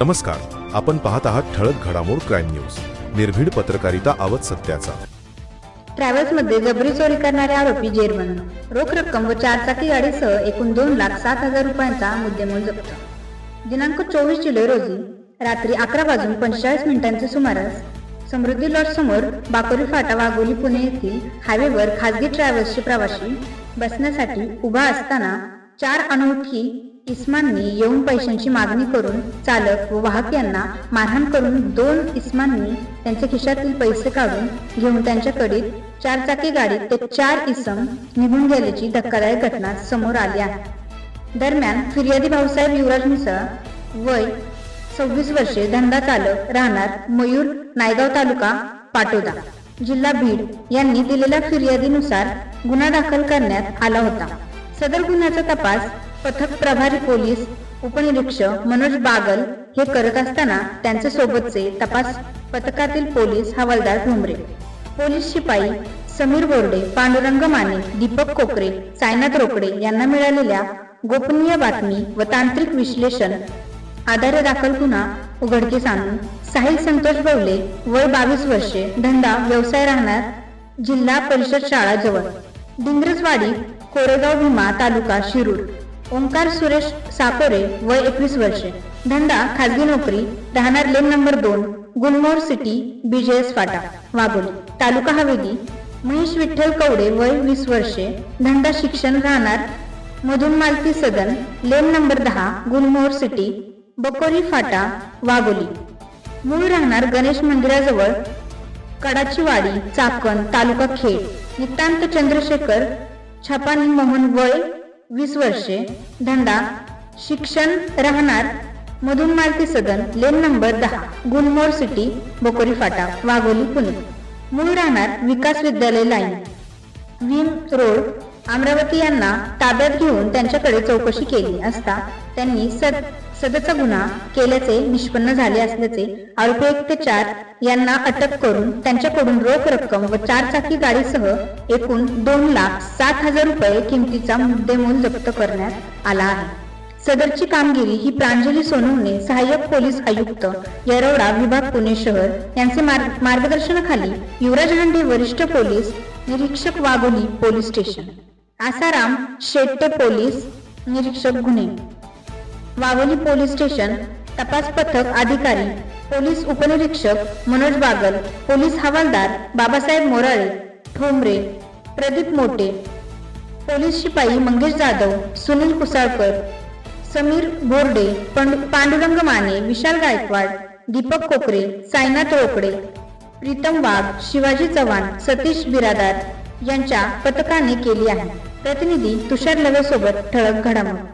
नमस्कार आपण पाहत आहात ठळक घडामोड क्राईम न्यूज. निर्भीड पत्रकारिता आवत सत्याचा. ट्रॅव्हल्समध्ये जबरी चोरी करणारे आरोपी जेरबंद रोख रक्कम व चारचाकी गाडीसह एकूण दोन लाख सात हजार रुपयांचा मुद्देमूल जप्त. दिनांक चोवीस जुलै रोजी रात्री अकरा वाजून पंचेचाळीस मिनिटांच्या सुमारास समृद्धी लॉज समोर बाकोरी फाटा वाघोली पुणे येथील हायवेवर खासगी ट्रॅव्हल्सचे प्रवासी बसण्यासाठी उभा असताना चार अनोळखी इस्मांनी येऊन पैशांची मागणी करून चालक व वाहक यांना मारहाण करून दोन इस्मांनी त्यांच्या खिशातील पैसे काढून घेऊन त्यांच्याकडे चारचाकी गाडीत ते चार इसम निघून गेल्याची धक्कादायक घटना समोर आली आहे. दरम्यान फिर्यादी भाऊसाहेब युवराज मिसळ वय सव्वीस वर्षे धंदा चालक राहणार मयूर नायगाव तालुका पाटोदा जिल्हा बीड यांनी दिलेल्या फिर्यादीनुसार गुन्हा दाखल करण्यात आला होता. सदर गुन्ह्याचा तपास पथक प्रभारी पोलीस उपनिरीक्षक मनोज बागल हे करत असताना त्यांच्या सोबतचे तपास पथकातील पोलीस हवालदार ठोंबरे पोलीस शिपाई समीर बोर्डे पांडुरंग माने दीपक कोकरे सायनाथ रोकडे यांना मिळालेल्या गोपनीय बातमी व तांत्रिक विश्लेषण आधारे दाखल गुन्हा उघडकीस आणून साहिल संतोष बवले वय बावीस वर्षे धंदा व्यवसाय राहणार जिल्हा परिषद शाळा जवळ. डिंग्रजवाडी कोरेगाव भीमा तालुका शिरूर. ओंकार सुरेश साकोरे वय एकवीस वर्षे. धंदा खाजगी नोकरी राहणार लेन नंबर दोन गुलमोर सिटी बीजेएस फाटा वाघोली तालुका हवेली. महेश विठ्ठल कवडे वय वीस वर्षे. धंदा शिक्षण राहणार मधून मालती सदन लेन नंबर दहा गुलमोर सिटी बकोरी फाटा वाघोली. मूळ राहणार गणेश मंदिराजवळ कडाची वाडी चाकण तालुका खेड. नितांत चंद्रशेखर छापानी मोहन वय वीस वर्षे. धंदा. शिक्षण राहणार. मधून मालती सदन. लेन नंबर दहा. गुलमोर सिटी बोकोरी फाटा. वाघोली पुणे. मूळ राहणार विकास विद्यालय लाईन. विम रोड अमरावती यांना ताब्यात घेऊन त्यांच्याकडे चौकशी केली असता त्यांनी सद सदचा गुन्हा केल्याचे निष्पन्न झाले असल्याचे आरोपी एक ते चार यांना अटक करून त्यांच्याकडून रोख रक्कम व चारचाकी गाडीसह एकूण दोन लाख सात हजार रुपये किमतीचा मुद्देमूल जप्त करण्यात आला आहे. सदरची कामगिरी ही प्रांजली सोनवणे सहाय्यक पोलीस आयुक्त येरवडा विभाग पुणे शहर यांचे मार्ग- मार्गदर्शनाखाली युवराज हांडे वरिष्ठ पोलीस निरीक्षक Wagholi police station. Asaram Shette police निरीक्षक गुन्हे. वावली पोलीस स्टेशन तपास पथक अधिकारी पोलीस उपनिरीक्षक मनोज बागल पोलीस हवालदार बाबासाहेब मोराळे ठोंबरे प्रदीप मोटे पोलीस शिपाई मंगेश जाधव सुनील कुसाळकर समीर बोर्डे पांडुरंग माने विशाल गायकवाड दीपक कोकरे सायनाथ रोकडे प्रीतम वाघ शिवाजी चव्हाण सतीश बिरादार यांच्या पथकाने केली आहे. प्रतिनिधी तुषार लवे सोबत ठळक घडामोड.